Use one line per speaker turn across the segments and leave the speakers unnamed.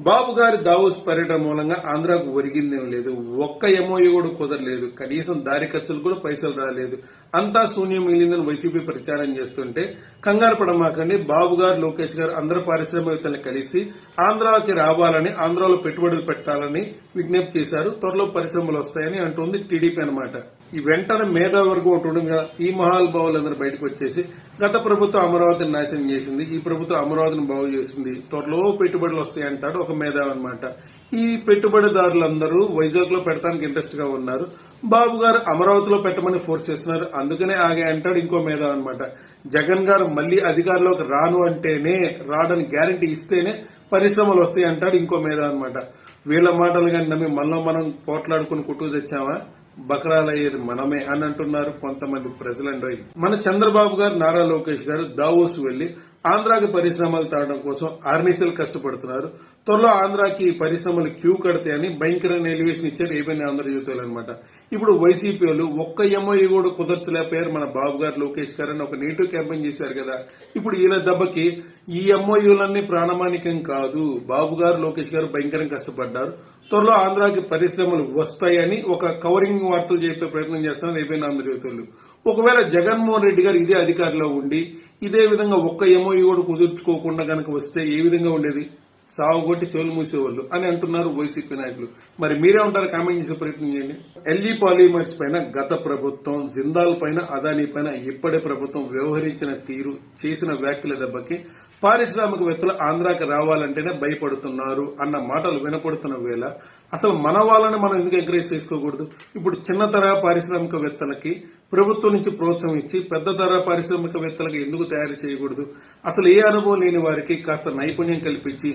బాబు గారి దావోస్ పర్యటన మూలంగా ఆంధ్రాకు ఒరిగిందేం లేదు. ఒక్క ఎంఓయూ కూడా కుదరలేదు. కనీసం దారి ఖర్చులు కూడా పైసలు రాలేదు. అంతా శూన్యం మిగిలిందని వైసీపీ ప్రచారం చేస్తుంటే కంగారు పడమాకండి. బాబు గారు లోకేష్ గారు అందరు పారిశ్రామికవేత్తలను కలిసి ఆంధ్రాకి రావాలని ఆంధ్రాలో పెట్టుబడులు పెట్టాలని విజ్ఞప్తి చేశారు. త్వరలో పరిశ్రమలు వస్తాయని అంటుంది టీడీపీ అన్నమాట. ఈ వెంటనే మేధావర్గం ఒకటి ఉంటుంది కదా ఈ మహానుభావులందరూ బయటకు వచ్చేసి గత ప్రభుత్వం అమరావతిని నాశనం చేసింది ఈ ప్రభుత్వం అమరావతిని బాగు చేసింది. త్వరలో పెట్టుబడులు వస్తాయి అంటాడు ఒక మేధావి అనమాట ఈ పెట్టుబడిదారులందరూ వైజాగ్లో పెడతానికి ఇంట్రెస్ట్గా ఉన్నారు. బాబు గారు అమరావతిలో పెట్టమని ఫోర్స్ చేస్తున్నారు. అందుకనే ఆగే అంటాడు ఇంకో మేధావి అనమాట జగన్ గారు మళ్ళీ అధికారంలోకి రాను అంటేనే రాడని గ్యారంటీ ఇస్తేనే పరిశ్రమలు వస్తాయి అంటాడు ఇంకో మేధావి అనమాట వీళ్ళ మాటలు కానీ నమ్మి మనలో మనం పోట్లాడుకుని కుట్టు తెచ్చామా? బకరాలయ్యేది మనమే అని అంటున్నారు కొంతమంది ప్రజలండి. మన చంద్రబాబు గారు నారా లోకేష్ గారు దావోస్ వెళ్ళి ఆంధ్రాకి పరిశ్రమలు తాగడం కోసం ఆర్నిసలు కష్టపడుతున్నారు. త్వరలో ఆంధ్రాకి పరిశ్రమలు క్యూ కడతాయని భయంకరమైన ఎలివేషన్ ఇచ్చారు ఏపీ ఆంధ్రజ్యోతులు అనమాట ఇప్పుడు వైసీపీ వాళ్ళు ఒక్క ఎంఐ కూడా కుదర్చలేకపోయారు మన బాబు గారు లోకేష్ గారు అని ఒక నెగిటివ్ క్యాంపెయిన్ చేశారు కదా. ఇప్పుడు ఈయన దెబ్బకి ఈ ఎంఓయూలన్నీ ప్రాణమానికం కాదు. బాబు గారు లోకేష్ గారు భయంకరంగా కష్టపడ్డారు. త్వరలో ఆంధ్రాకి పరిశ్రమలు వస్తాయని ఒక కవరింగ్ వార్తలు చెప్పే ప్రయత్నం చేస్తున్నారు ఏపీ ఆంధ్రజ్యోతులు ఒకవేళ జగన్మోహన్ రెడ్డి గారు ఇదే అధికారిలో ఉండి ఇదే విధంగా ఒక్క ఎంఓయూ కూడా కుదుర్చుకోకుండా కనుక వస్తే ఏ విధంగా ఉండేది? సాగు కొట్టి చెవులు మూసేవాళ్ళు అని అంటున్నారు వైసీపీ నాయకులు. మరి మీరే ఉంటారు కామెంట్ చేసే ప్రయత్నం చేయండి. ఎల్జీ పాలిమర్స్ పైన గత ప్రభుత్వం జిందాల్ పైన అదానీ పైన ఇప్పటి ప్రభుత్వం వ్యవహరించిన తీరు చేసిన వ్యాఖ్యల దెబ్బకి పారిశ్రామికవేత్తలు ఆంధ్రాకి రావాలంటేనే భయపడుతున్నారు అన్న మాటలు వినపడుతున్న వేళ అసలు మన వాళ్ళని మనం ఎందుకు ఎంకరేజ్ చేసుకోకూడదు? ఇప్పుడు చిన్న తరహా పారిశ్రామికవేత్తలకి ప్రభుత్వం నుంచి ప్రోత్సాహం ఇచ్చి పెద్ద ధర పారిశ్రామికవేత్తలకు ఎందుకు తయారు చేయకూడదు? అసలు ఏ అనుభవం లేని వారికి కాస్త నైపుణ్యం కల్పించి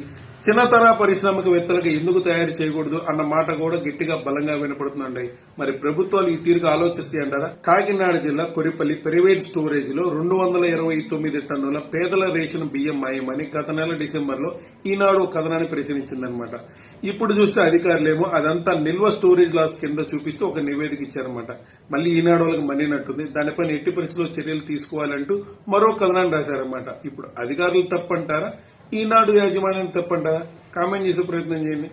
చిన్న పరిశ్రమికవేత్తలకు ఎందుకు తయారు చేయకూడదు అన్న మాట కూడా గట్టిగా బలంగా వినపడుతుందండి. మరి ప్రభుత్వాలు ఈ తీరుగా ఆలోచిస్తాయి అంటారా? కాకినాడ జిల్లా కొరిపల్లి ప్రైవేట్ స్టోరేజ్లో రెండు వందల ఇరవై తొమ్మిది టన్నుల పేదల రేషన్ బియ్యం మాయమని గత నెల డిసెంబర్లో ఈనాడు కథనాన్ని ప్రచురించిందనమాట ఇప్పుడు చూస్తే అధికారులేమో అదంతా నిల్వ స్టోరేజ్ లాస్ కింద చూపిస్తూ ఒక నివేదిక ఇచ్చారనమాట మళ్ళీ ఈనాడు వాళ్ళకి మండినట్టుంది దానిపైన ఎట్టి పరిస్థితుల్లో చర్యలు తీసుకోవాలంటూ మరో కథనాన్ని రాశారన్నమాట. ఇప్పుడు అధికారులు తప్పంటారా? ఈనాడు యాజమాన్యం తప్పంటారా కామెంట్ చేసే ప్రయత్నం చేయండి.